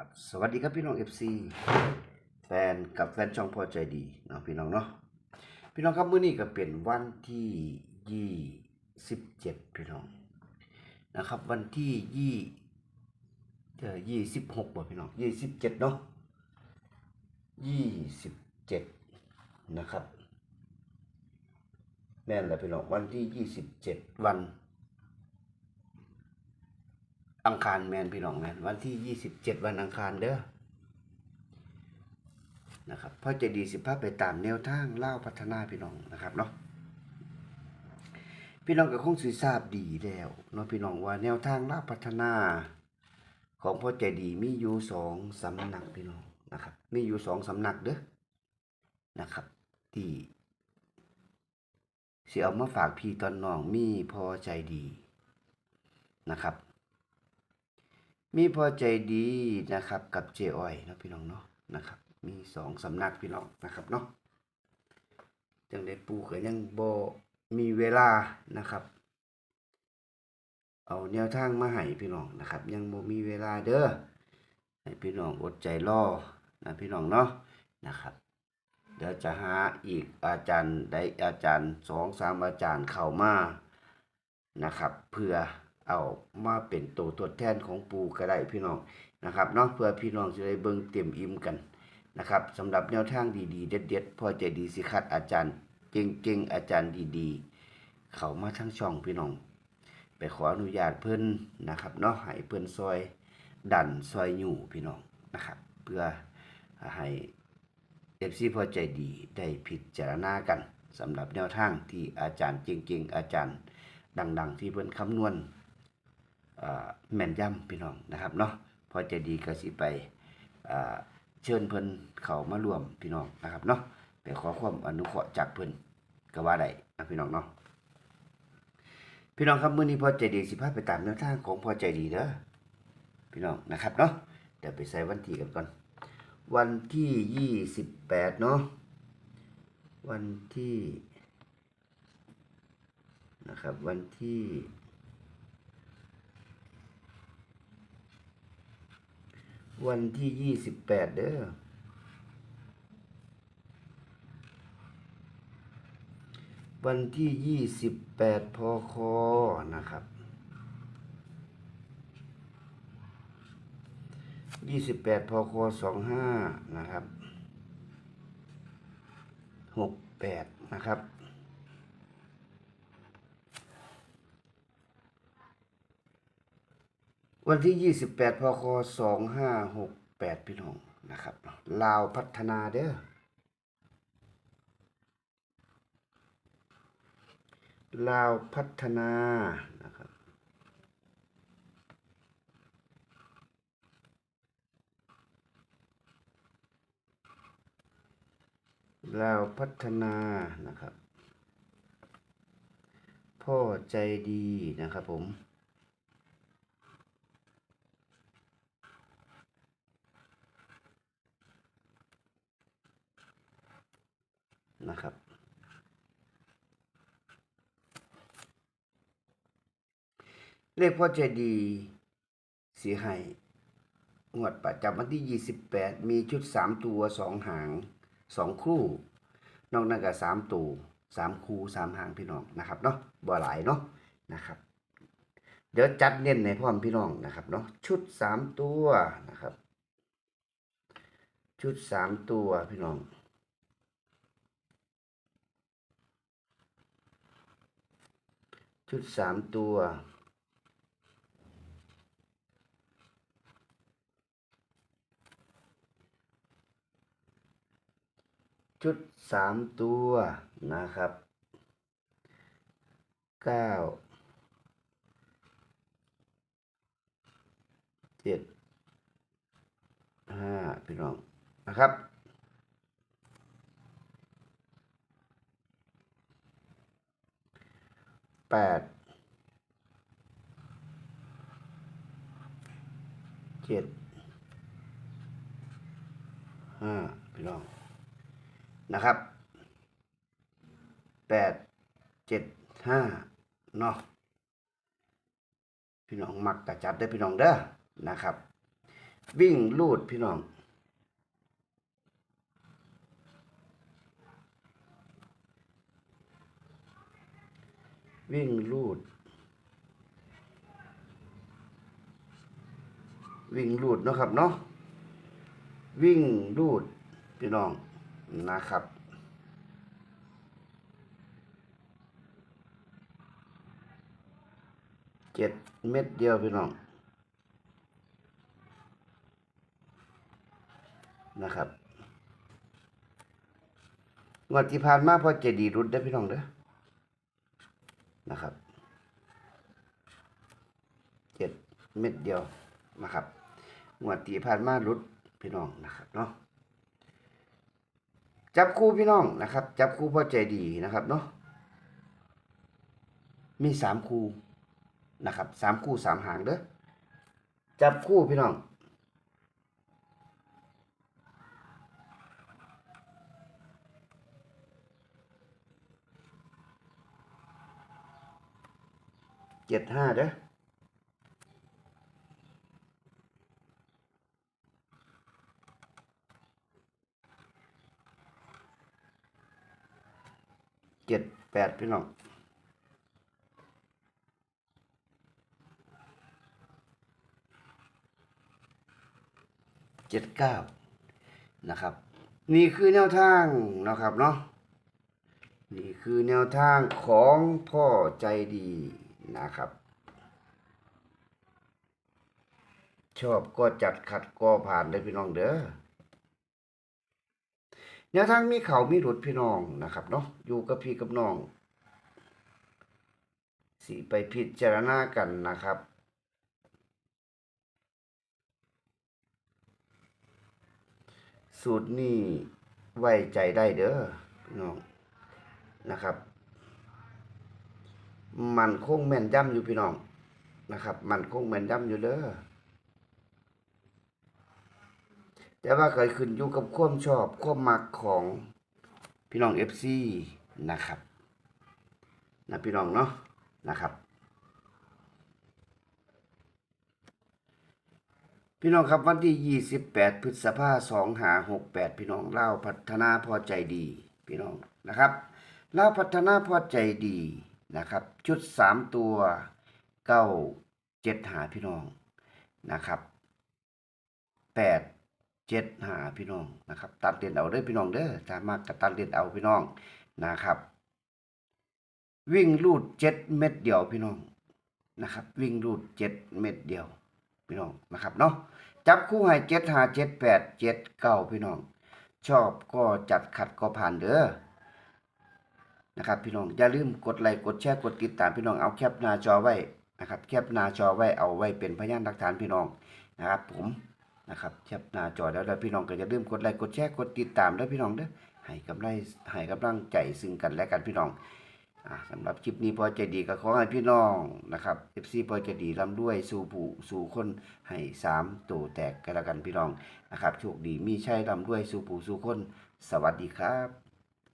ครับสวัสดีครับพี่น้อง FC แฟนกับแฟนช่องพอใจดีเนาะพี่น้องเนาะพี่น้องครับมื้อนี้ก็เป็นวันที่ยี่สิบเจ็ดพี่น้องนะครับวันที่ยี่เอ่อยี่สิบหกบ่พี่น้องยี่สิบเจ็ดเนาะยี่สิบเจ็ดนะครับแม่นแหละพี่น้องวันที่ยี่สิบเจ็ดวัน อังคารแมนพี่น้องแมนวันที่ยี่สิบเจ็ดวันอังคารเด้อนะครับพ่อใจะดีสิภาพไปตามแนวทางเล่าพัฒนาพี่น้องนะครับเนาะพี่น้องก็คงสิทราบดีแล้วเนาะพี่น้องว่าแนวทางเล่าพัฒนา ของพ่อใจดีมีอยู่สองสำนักพี่น้องนะครับมีอยู่สองสำนักเด้อนะครับที่สิเอามาฝากพี่ตอนน้องมีพอใจดีนะครับ มีพอใจดีนะครับกับเจอ้อยนะพี่น้องเนาะนะครับ มีสองสำนักพี่น้องนะครับเนาะจังได้ปูก็ยังบมีเวลานะครับ เอาแนวทางมาให้พี่น้องนะครับ ยังบ่มีเวลาเด้อให้พี่น้องอดใจรอนะพี่น้องเนาะนะครับ เดี๋ยวจะหาอีกอาจารย์ได้อาจารย์สองสามอาจารย์เข้ามานะครับ เพื่อ เอามาเป็นตัวตัวแทนของปูก็ได้พี่น้องนะครับเนาะเพื่อพี่น้องจะได้เบิ่งเต็มอิ่มกันนะครับสำหรับแนวทางดีๆ เด็ดๆพอใจดีสิคัดอาจารย์เก่งๆอาจารย์ดีๆ เขามาทั้งช่องพี่น้อง ไปขออนุญาตเพิ่นนะครับเนาะให้เพิ่นซอยดันซอยอยู่พี่น้องนะครับ เพื่อให้เอฟซีพอใจดีได้พิจารณากันสำหรับแนวทางที่อาจารย์เก่งๆอาจารย์ ดัง ๆ ที่เพิ่นคำนวณ แม่นย่ำพี่น้องนะครับเนาะพอใจะดีก็สิไปเชิญเพิ่นเขามารวมพี่น้องนะครับเนาะไปขอความอนุเคราะห์จากเพิ่นก็ว่าได้นะพี่น้องเนาะพี่น้องครับมื้อนี้พอใจดีสิพาไปตามแนวทางของพอใจดีเด้อพี่น้องนะครับเนาะเดี๋ยวไปใส่วันที่กันก่อน วันที่ยี่สิบแปดเนาะวันที่นะครับวันที่ วันที่ยี่สิบแปดเด้อวันที่ยี่สิบแปดพคนะครับยี่สิบแปดพคสองห้านะครับหกแปดนะครับ วันที่ 28พค2568 พี่น้องนะครับลาวพัฒนาเด้อลาวพัฒนานะครับลาวพัฒนานะครับ พ่อใจดีนะครับผม นะครับ เลขพ่อใจดีสีให้งวดประจำวันที่ 28 มีชุด 3 ตัว 2 หาง 2 คู่ นอกนั้นก็3ตัว 3 คู่ 3 หางพี่น้องนะครับเนาะบ่หลายเนาะนะครับ เดี๋ยวจัดเน้นในพร้อมพี่น้องนะครับเนาะชุด 3 ตัวนะครับ ชุด 3 ตัวพี่น้อง ชุดสามตัว ชุดสามตัวนะครับเก้าเจ็ดห้าพี่น้องนะครับ แปดเจ็ดห้าพี่น้องนะครับแปดเจ็ดห้าเนาะพี่น้องมักกะจัดได้พี่น้องเด้อนะครับ วิ่งลูดพี่น้อง วิ่งลูด วิ่งลูดนะครับเนาะวิ่งลูดพี่น้องนะครับ เจ็ดเม็ดเดียวพี่น้องนะครับงวดที่ผ่านมาพอเจดีรุดได้พี่น้องเด้อ นะครับเจ็ดเม็ดเดียวนะครับงวดที่ผ่านมารุดพี่น้องนะครับเนาะจับคู่พี่น้องนะครับ จับคู่พอใจดีนะครับเนาะมีสามคู่นะครับสามคู่สามหางเด้อจับคู่พี่น้อง เจ็ดห้าเด้อเจ็ดแปดพี่น้องเจ็ดเก้านะครับ นี่คือแนวทางนะครับเนาะนี่คือแนวทางของพ่อใจดี นะครับ ชอบก็จัดขัดก็ผ่านเลยพี่น้องเด้อแนวทางมีเขามีหลุดพี่น้องนะครับเนาะอยู่กับพี่กับน้องสีไปพิจารณากันนะครับสูตรนี้ไว้ใจได้เด้อพี่น้องนะครับ มันคงแม่นย่ำอยู่พี่น้องนะครับ มันคงแม่นย่ำอยู่เด้อแต่ว่าเคยขึ้นอยู่กับความชอบความมักของพี่น้อง FC นะครับนะพี่น้องเนาะนะครับ พี่น้องครับวันที่ 28 พฤษภาคม2568พี่น้องเล่าพัฒนาพอใจดี พี่น้องนะครับเล่าพัฒนาพอใจดี นะครับ ชุด 3 ตัว9 7หาพี่น้องนะครับ8 7หาพี่น้องนะครับ ตัดเด่นเอาเด้อพี่น้องเด้อสามารถกตัดเด่นเอาพี่น้องนะครับ วิ่งลูด7เม็ดเดียวพี่น้องนะครับ วิ่งลูด7เม็ดเดียวพี่น้องนะครับเนาะจับคู่ให้เจ็ดหาเจ็ดแปดเจ็ดเก้าพี่น้อง ชอบก็จัดขัดก็ผ่านเด้อ นะครับพี่น้องอย่าลืมกดไลค์กดแชร์กดติดตามพี่น้องเอาแคปหน้าจอไว้นะครับแคปหน้าจอไว้เอาไว้เป็นพยานหลักฐานพี่น้องนะครับ ผมนะครับแคปหน้าจอแล้วแล้วพี่น้องก็อย่าลืมกดไลค์กดแชร์กดติดตามเด้อพี่น้องเด้อให้กำลังให้กำลังใจซึ่งกันและกันพี่น้องอ่าสำหรับคลิปนี้พอใจดีก็ขอให้พี่น้องนะครับ FC พอใจดีร่ำด้วยสู่ผู้สู่คนให้สามตัวแตกกันล้วกันพี่น้องนะครับโชคดีมีชัยร่ำด้วยสู่ผู้สู่คน สวัสดีครับ